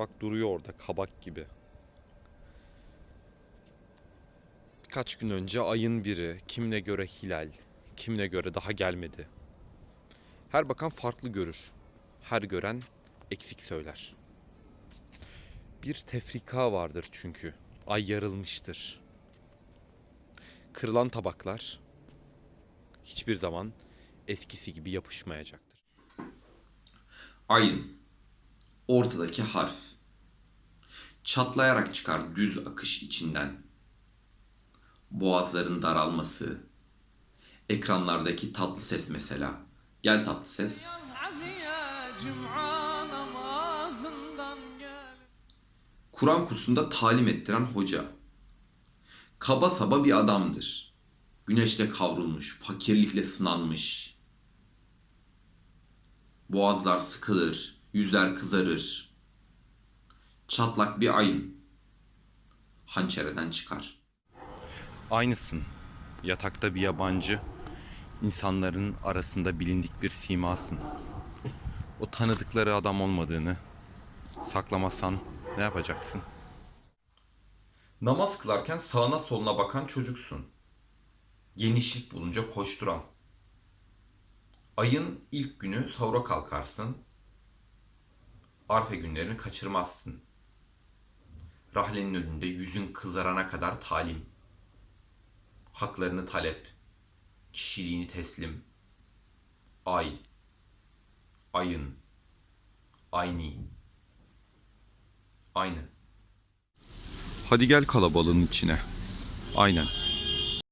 Bak duruyor orada kabak gibi. Birkaç gün önce ayın biri, kimine göre hilal, kimine göre daha gelmedi. Her bakan farklı görür. Her gören eksik söyler. Bir tefrika vardır çünkü. Ay yarılmıştır. Kırılan tabaklar hiçbir zaman eskisi gibi yapışmayacaktır. Ayın ortadaki harf çatlayarak çıkar düz akış içinden. Boğazların daralması, ekranlardaki tatlı ses mesela. Gel tatlı ses. Kur'an kursunda talim ettiren hoca. Kaba saba bir adamdır. Güneşle kavrulmuş, fakirlikle sınanmış. Boğazlar sıkılır, yüzler kızarır. Çatlak bir ayın hançereden çıkar. Aynısın. Yatakta bir yabancı, insanların arasında bilindik bir simasın. O tanıdıkları adam olmadığını saklamazsan ne yapacaksın? Namaz kılarken sağına soluna bakan çocuksun. Genişlik bulunca koşturan. Ayın ilk günü sahura kalkarsın. Arfe günlerini kaçırmazsın. Rahlenin önünde yüzün kızarana kadar talim. Haklarını talep. Kişiliğini teslim. Ay. Ayın. Ayni. Aynı. Hadi gel kalabalığın içine. Aynen.